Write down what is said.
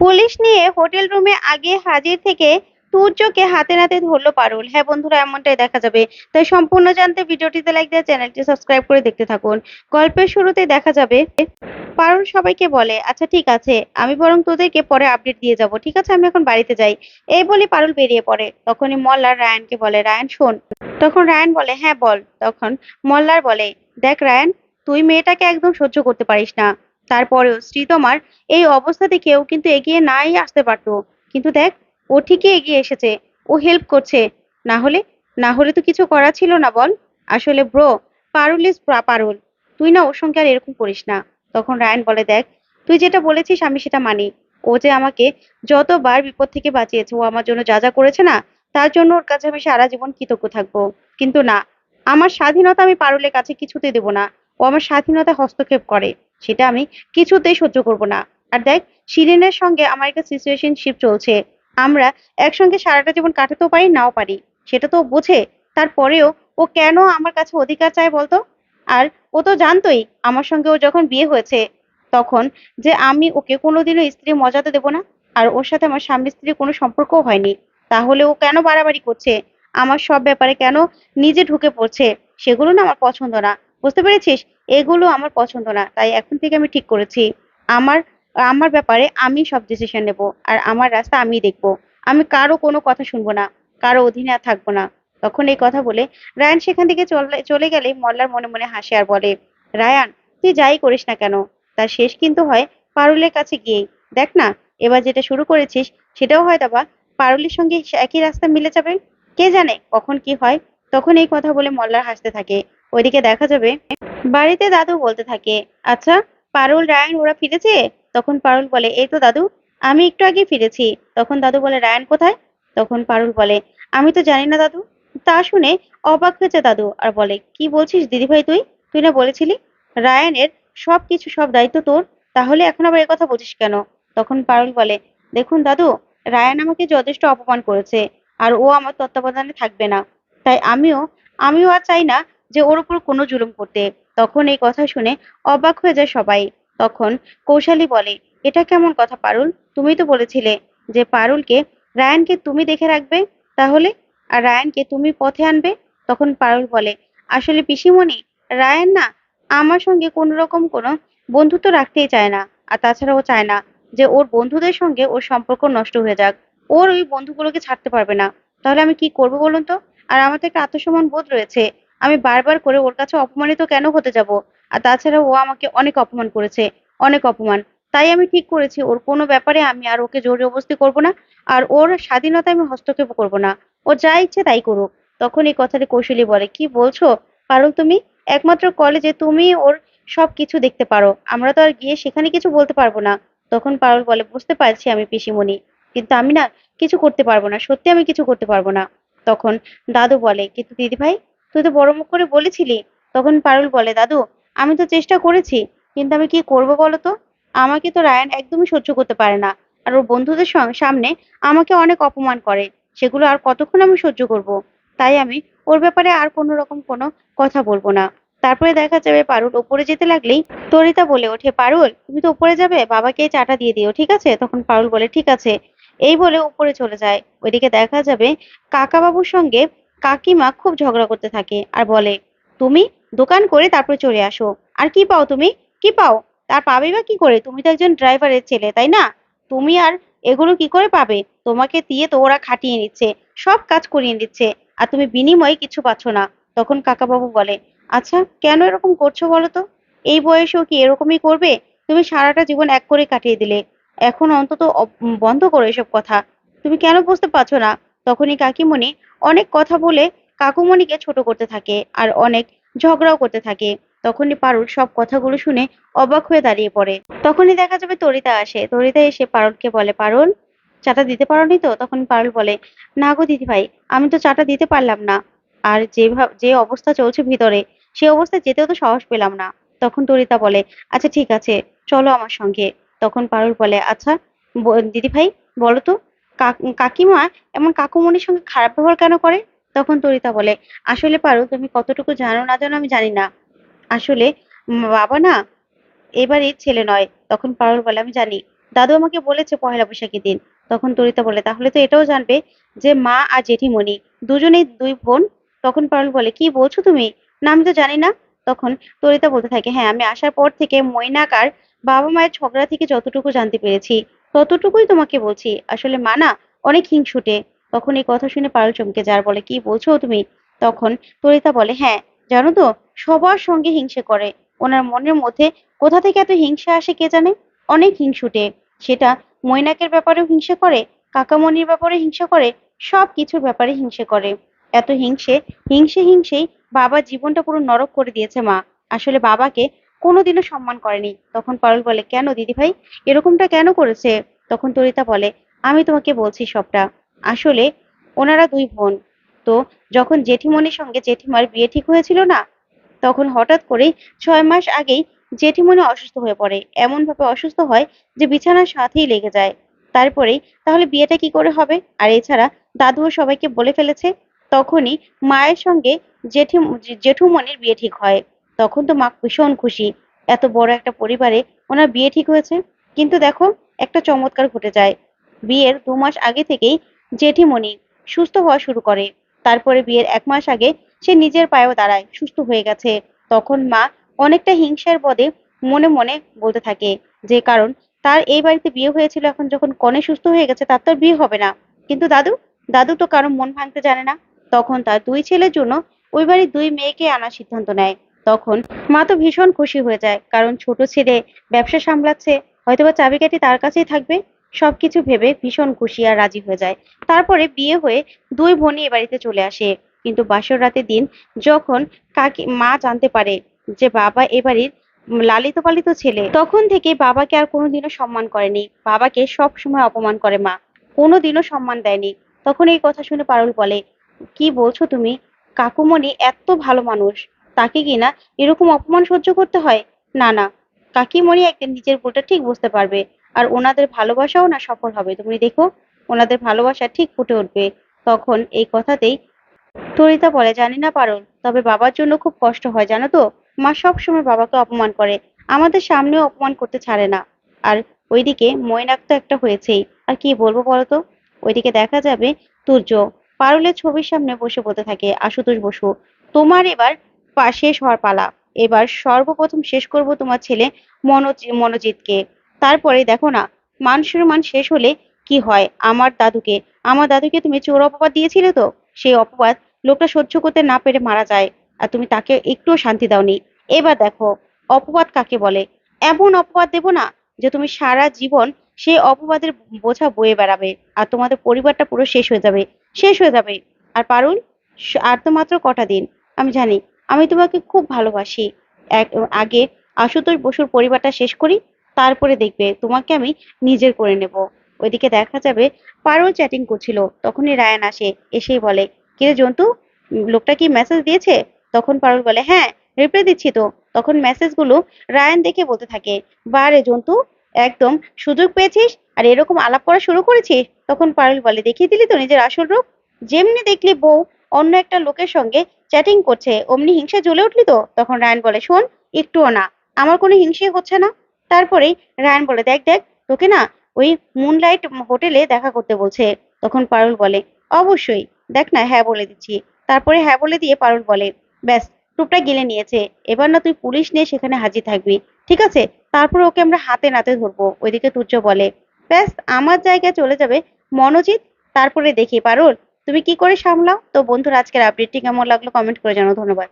Police নিয়ে hotel রুমে আগে হাজির থেকে সূর্যকে হাতে নাতে ধরলো পারুল। হ্যাঁ বন্ধুরা, এমনটাই দেখা যাবে। তাই সম্পূর্ণ জানতে ভিডিওটিতে লাইক দিয়ে, চ্যানেলটি সাবস্ক্রাইব করে দেখতে থাকুন। গল্পের শুরুতে দেখা যাবে, পারুল সবাইকে বলে আচ্ছা ঠিক আছে, আমি বরং তোদেরকে পরে আপডেট দিয়ে যাব। ঠিক আছে, আমি এখন বাড়িতে যাই। এই বলে পারুল বেরিয়ে পড়ে। তখনই মল্লার রায়ানকে বলে, রায়ান, শোন। তখন রায়ান বলে হ্যাঁ বল। তখন মল্লার বলে, দেখ রায়ান, তুই মেয়েটাকে একদম সহ্য করতে পারিস না। তারপরেও শ্রীতমার এই অবস্থাতে কেউ কিন্তু এগিয়ে নাই আসতে পারতো। কিন্তু দেখ, ও ঠিকই এগিয়ে এসেছে, ও হেল্প করছে। না হলে না হলে তো কিছু করা ছিল না বল। আসলে ব্রো পারুল ইজ পারুল। তুই না ওর সঙ্গে আর এরকম করিস না। তখন রায়ান বলে, দেখ, তুই যেটা বলেছিস আমি সেটা মানি। ও যে আমাকে যতবার বিপদ থেকে বাঁচিয়েছে, ও আমার জন্য যা যা করেছে না, তার জন্য ওর কাছে আমি সারা জীবন কৃতজ্ঞ থাকব। কিন্তু না, আমার স্বাধীনতা আমি পারুলের কাছে কিছুতে দেব না। ও আমার স্বাধীনতা হস্তক্ষেপ করে। সেটা আমি কিছুতেই সহ্য করব না। আর দেখ, শিরিনের সঙ্গে আমার একটা সিচুয়েশনশিপ চলছে। আমরা একসঙ্গে সারাটা জীবন কাটাতেও পারি, নাও পারি। সেটা তো বোঝে। তারপরেও ও কেন আমার কাছে অধিকার চায় বলতো? আর ও তো জানতোই আমার সঙ্গে ও যখন বিয়ে হয়েছে, তখন যে আমি ওকে কোনোদিনও স্ত্রী মর্যাদা দেবো না। আর ওর সাথে আমার স্বামী স্ত্রীর কোনো সম্পর্কও হয়নি। তাহলে ও কেন বাড়াবাড়ি করছে? আমার সব ব্যাপারে কেন নিজে ঢুকে পড়ছে? সেগুলো না আমার পছন্দ না। বুঝতে পেরেছিস? এগুলো আমার পছন্দ না, তাই এখন থেকে আমি ঠিক করেছি। আমার আমার ব্যাপারে আমি সব ডিসিশন নেব, আর আমার রাস্তা আমি দেখব। আমি কারও কোনো কথা শুনব না, কারও অধীনে আর থাকব না। তখন এই কথা বলে রায়ান সেখান থেকে চলে চলে গেলে মল্লার মনে মনে হাসে আর বলে, রায়ান, তুই যাই করিস না কেন? তার শেষ কিন্তু হয় পারুলের কাছে গিয়েই। দেখ না, এবার যেটা শুরু করেছিস, সেটাও হয়তো বা পারুলের সঙ্গে একই রাস্তা মিলে যাবে। কে জানে কখন কি হয়? তখন এই কথা বলে মল্লার হাসতে থাকে। ওইদিকে দেখা যাবে। বাড়িতে দাদু বলতে থাকে আচ্ছা পারুল, রায়ান, ওরা ফিরেছে? তখন পারুল বলে, এই তো দাদু, আমি একটু আগে ফিরেছি। তখন দাদু বলে, রায়ান কোথায়? তখন পারুল বলে, আমি তো জানি না দাদু। তা শুনে অবাক হয়েছে দাদু আর বলে, কি বলছিস দিদিভাই তুই? তুই না বলেছিলি? রায়ানের সব কিছু সব দায়িত্ব তোর, তাহলে এখন আবার কথা বলছিস কেন? তখন পারুল বলে, দেখুন দাদু, রায়ান আমাকে যথেষ্ট অপমান করেছে, আর ও আমার তত্ত্বাবধানে থাকবে না। তাই আমিও আমিও আর চাই না যে ওর উপর কোনো জুলুম করতে তখন এই কথা শুনে অবাক হয়ে যায় সবাই। তখন কৌশালী বলে, এটা কেমন কথা, পারুল? তুমি তো বলেছিলে যে পারুলকে, রায়ানকে তুমি দেখে রাখবে তাহলে? আর রায়ানকে তুমি পথে আনবে? তখন পারুল বলে, আসলে পিসিমণি, রায়ান না আমার সঙ্গে কোনো রকম কোনো বন্ধুত্ব রাখতেই চায় না। আর তাছাড়া ও চায় না যে ওর বন্ধুদের সঙ্গে ওর সম্পর্ক নষ্ট হয়ে যাক। ওর ওই বন্ধুগুলোকে ছাড়তে পারবে না। তাহলে আমি কি করব বলুন তো? আর আমার তো একটা আত্মসম্মান বোধ রয়েছে। আমি বারবার করে ওর কাছে অপমানিত কেন হতে যাব? আর তাছাড়া ও আমাকে অনেক অপমান করেছে, অনেক অপমান। তাই আমি ঠিক করেছি, ওর কোনো ব্যাপারে আমি আর ওকে জোর জবরদস্তি করব না, আর ওর স্বাধীনতায় আমি হস্তক্ষেপ করব না। ও যা ইচ্ছে তাই করুক। তখন এই কথাটি কৌশলী বলে, কি বলছো? পারুল তুমি? একমাত্র কলেজে তুমি ওর সব কিছু দেখতে পারো। আমরা তো আর গিয়ে সেখানে কিছু বলতে পারব না। তখন পারুল বলে, বুঝতে পারছি আমি, পিসিমণি। কিন্তু আমি না কিছু করতে পারব না। সত্যি আমি কিছু করতে পারব না। তখন দাদু বলে, কিন্তু দিদিভাই তুই তো বড় মুখ করে বলেছিলি। তখন পারুল বলে, দাদু, আমি তো চেষ্টা করেছি, কিন্তু আমি কি করব বলো তো? আমাকে তো রায়ান একদমই সহ্য করতে পারে না। আর ওর বন্ধুদের সামনে আমাকে অনেক অপমান করে। সেগুলো আর কতক্ষণ আমি সহ্য করব? তাই আমি ওর ব্যাপারে আর কোনো রকম কোনো কথা বলব না। তারপরে দেখা যাবে পারুল ওপরে যেতে লাগলেই তরিতা বলে ওঠে, পারুল, তুমি তো উপরে যাবে, বাবাকে চাটা দিয়ে দিও, ঠিক আছে? তখন পারুল বলে, ঠিক আছে। এই বলে উপরে চলে যায়। ওইদিকে দেখা যাবে কাকা বাবুর সঙ্গে কাকিমা খুব ঝগড়া করতে থাকে আর বলে, তুমি দোকান করে তারপর চলে আসো। আর কি পাও তুমি? কি পাও? তার পাবে বা কি করে? তুমি তো একজন ড্রাইভারের ছেলে, তাই না? তুমি আর এগুলো কি করে পাবে? তোমাকে দিয়ে তো ওরা খাটিয়ে নিচ্ছে, সব কাজ করিয়ে নিচ্ছে, আর তুমি বিনিময়ে কিছু পাচ্ছ না। তখন কাকাবাবু বলে আচ্ছা কেন এরকম করছ বলো তো? এই বয়সেও কি এরকমই করবে? তুমি সারাটা জীবন এক করে কাটিয়ে দিলে। এখন অন্তত বন্ধ করো এসব কথা। তুমি কেন বুঝতে পারছ না? তখনই কাকিমণি অনেক কথা বলে কাকুমণিকে ছোট করতে থাকে আর অনেক ঝগড়াও করতে থাকে। তখনই পারুল সব কথাগুলো শুনে অবাক হয়ে দাঁড়িয়ে পড়ে। তখনই দেখা যাবে তরিতা আসে। তরিতা এসে পারুলকে বলে, পারুল, চাটা দিতে পারোনি তো? তখন পারুল বলে, না গো দিদি ভাই আমি তো চাটা দিতে পারলাম না। আর যেভাবে যে অবস্থা চলছে ভিতরে, সে অবস্থায় যেতেও তো সাহস পেলাম না। তখন তরিতা বলে আচ্ছা ঠিক আছে, চলো আমার সঙ্গে। তখন পারুল বলে আচ্ছা দিদি ভাই বলো তো কাকিমা এমন কাকুমণির সঙ্গে খারাপ ব্যবহার কেন করে? তখন তরিতা বলে, আসলে পারো, তুমি কতটুকু জানো না জানো আমি জানি না। আসলে বাবা না এবারই ছেলে নয় তখন পারুল বলে, আমি জানি। দাদু আমাকে বলেছে পয়লা বৈশাখের দিন তখন তরিতা বলে, তাহলে তো এটাও জানবে যে মা আর জেঠিমণি দুজনেই দুই বোন তখন পারুল বলে, কি বলছো তুমি? না, আমি তো জানি না তখন তরিতা বলতে থাকে হ্যাঁ আমি আসার পর থেকে মৈনাক আর বাবা মায়ের ঝগড়া থেকে যতটুকু জানতে পেরেছি। ততটুকুই তোমাকে বলছি। আসলে মা না, অনেক হিংসুটে। তখন এই কথা শুনে পারুল চমকে যার বলে, কি বলছো তুমি? তখন তরিতা বলে হ্যাঁ জানো তো, সবার সঙ্গে হিংসে করে। ওনার মনের মধ্যে কোথা থেকে এত হিংসা আসে কে জানে? অনেক হিংসুটে। সেটা মৈনাকের ব্যাপারেও হিংসে করে, কাকামণির ব্যাপারে হিংসা করে, সব কিছুর ব্যাপারে হিংসে করে। এত হিংসে হিংসে, হিংসেই বাবার জীবনটা পুরো নরক করে দিয়েছে মা। আসলে বাবাকে কোনোদিনও সম্মান করেনি। তখন পারুল বলে, কেন দিদি ভাই এরকমটা কেন করেছে? তখন তরিতা বলে, আমি তোমাকে বলছি সবটা। আসলে ওনারা দুই বোন। তো যখন জেঠিমনির সঙ্গে জেঠিমার বিয়ে ঠিক হয়েছিল না, তখন হঠাৎ করেই ছয় মাস আগেই জেঠিমনি অসুস্থ হয়ে পড়ে। এমন ভাবে অসুস্থ হয় যে বিছানার সাথেই লেগে যায়। তারপরেই তাহলে বিয়েটা কি করে হবে? আর এছাড়া দাদুও সবাইকে বলে ফেলেছে, তখনই মায়ের সঙ্গে জেঠি জেঠুমনির বিয়ে ঠিক হয়। তখন তো মা ভীষণ খুশি। এত বড় একটা পরিবারে ওনার বিয়ে ঠিক হয়েছে। কিন্তু দেখো, একটা চমৎকার ঘটে যায়। বিয়ের দু মাস আগে থেকেই জেঠিমণি সুস্থ হওয়া শুরু করে। তারপরে বিয়ের এক মাস আগে সে নিজের পায়েও দাঁড়ায়, সুস্থ হয়ে গেছে। তখন মা অনেকটা হিংসার পদে মনে মনে বলতে থাকে যে, কারণ তার এই বাড়িতে বিয়ে হয়েছিল এখন যখন কনে সুস্থ হয়ে গেছে, তার তো বিয়ে হবে না। কিন্তু দাদু দাদু তো কারও মন ভাঙতে জানে না। তখন তার দুই ছেলের জন্য ওই বাড়ির দুই মেয়েকে আনার সিদ্ধান্ত নেয়। তখন মা তো ভীষণ খুশি হয়ে যায়, কারণ ছোট ছেলে ব্যবসা সামলাচ্ছে, হয়তোবা চাবিকাঠি তার কাছেই থাকবে, সবকিছু ভেবে ভীষণ খুশি আর রাজি হয়ে যায়। তারপরে বিয়ে হয়ে দুই বোনই এ বাড়িতে চলে আসে। কিন্তু বাসর রাতের দিন যখন কাকি, মা জানতে পারে যে বাবা এ বাড়ির লালিত পালিত ছেলে, তখন থেকে বাবাকে আর কোনোদিনও সম্মান করেনি। বাবাকে সব সময় অপমান করে মা, কোনোদিনও সম্মান দেয়নি। তখন এই কথা শুনে পারুল বলে, কি বলছো তুমি? কাকুমণি এত ভালো মানুষ তাকে কি না এরকম অপমান সহ্য করতে হয়? না না। কাকিমণি একদিন নিজের ভুলটা ঠিক বুঝতে পারবে। আর ওনাদের ভালোবাসাও না সফল হবে। তুমি দেখো, ওনাদের ভালোবাসা ঠিক ফুটে উঠবে। তখন এই কথাতেই তরিতা বলে, জানি না পারুল, তবে বাবার জন্য খুব কষ্ট হয়, জানো তো? মা সব সময় বাবাকে অপমান করে। আমাদের সামনেও অপমান করতে ছাড়ে না। আর ওইদিকে মৈনাক তো একটা হয়েছেই। আর কি বলব বলতো ওইদিকে দেখা যাবে, তুর্য পারুলের ছবির সামনে বসে বলতে থাকে, আশুতোষ বসু, তোমার এবার শেষ হওয়ার পালা। এবার সর্বপ্রথম শেষ করব তোমার ছেলে মনোজ মনোজিৎকে তারপরে দেখো না, মান সম্মান শেষ হলে কি হয়? আমার দাদুকে। আমার দাদুকে তুমি চোর অপবাদ দিয়েছিলে তো? সেই অপবাদ লোকটা সহ্য করতে না পেরে মারা যায়। আর তুমি তাকে একটুও শান্তি দাওনি। এবার দেখো, অপবাদ কাকে বলে? এমন অপবাদ দেব না যে তুমি সারা জীবন সেই অপবাদের বোঝা বয়ে বেড়াবে। আর তোমাদের পরিবারটা পুরো শেষ হয়ে যাবে। শেষ হয়ে যাবে। আর পারুল, আর তো মাত্র কটা দিন। আমি জানি আমি তোমাকে খুব ভালোবাসি। এক, আগে আশুতোষ বসুর পরিবারটা শেষ করি, তারপরে দেখবে তোমাকে আমি নিজের করে নেব। ওইদিকে দেখা যাবে পারুল চ্যাটিং করছিল, তখনই রায়ান আসে, এসেই বলে, কিরে জন্তু, লোকটা কি মেসেজ দিয়েছে? তখন পারুল বলে হ্যাঁ রিপ্লাই দিচ্ছি তো। তখন মেসেজগুলো রায়ান দেখে বলতে থাকে বারে জন্তু, একদম সুযোগ পেয়েছিস আর এরকম আলাপ করা শুরু করেছিস? তখন পারুল বলে, দেখিয়ে দিলি তো নিজের আসল রূপ? যেমনি দেখলি বউ অন্য একটা লোকের সঙ্গে চ্যাটিং করছে। অমনি হিংসা জ্বলে উঠলি তো? তখন রায়ন বলে, শোন, একটুও না। আমার কোনো হিংসে হচ্ছে না। তারপরেই রায়ান বলে, দেখ দেখ, তোকে না ওই মুনলাইট হোটেলে দেখা করতে বলছে। তখন পারুল বলে, অবশ্যই। দেখ না হ্যাঁ বলে দিচ্ছি। তারপরে হ্যাঁ বলে দিয়ে পারুল বলে, ব্যাস, টুপটা গিলে নিয়েছে। এবার না তুই পুলিশ নিয়ে সেখানে হাজির থাকবি। ঠিক আছে? তারপর ওকে আমরা হাতে নাতে ধরবো। ওইদিকে তুর্য বলে, ব্যাস, আমার জায়গায় চলে যাবে মনোজিৎ। তারপরে দেখি, পারুল তুমি কি করে সামলাও? তো বন্ধুরা আজকের আপডেটটি কেমন লাগল? কমেন্ট করে জানাও। ধন্যবাদ।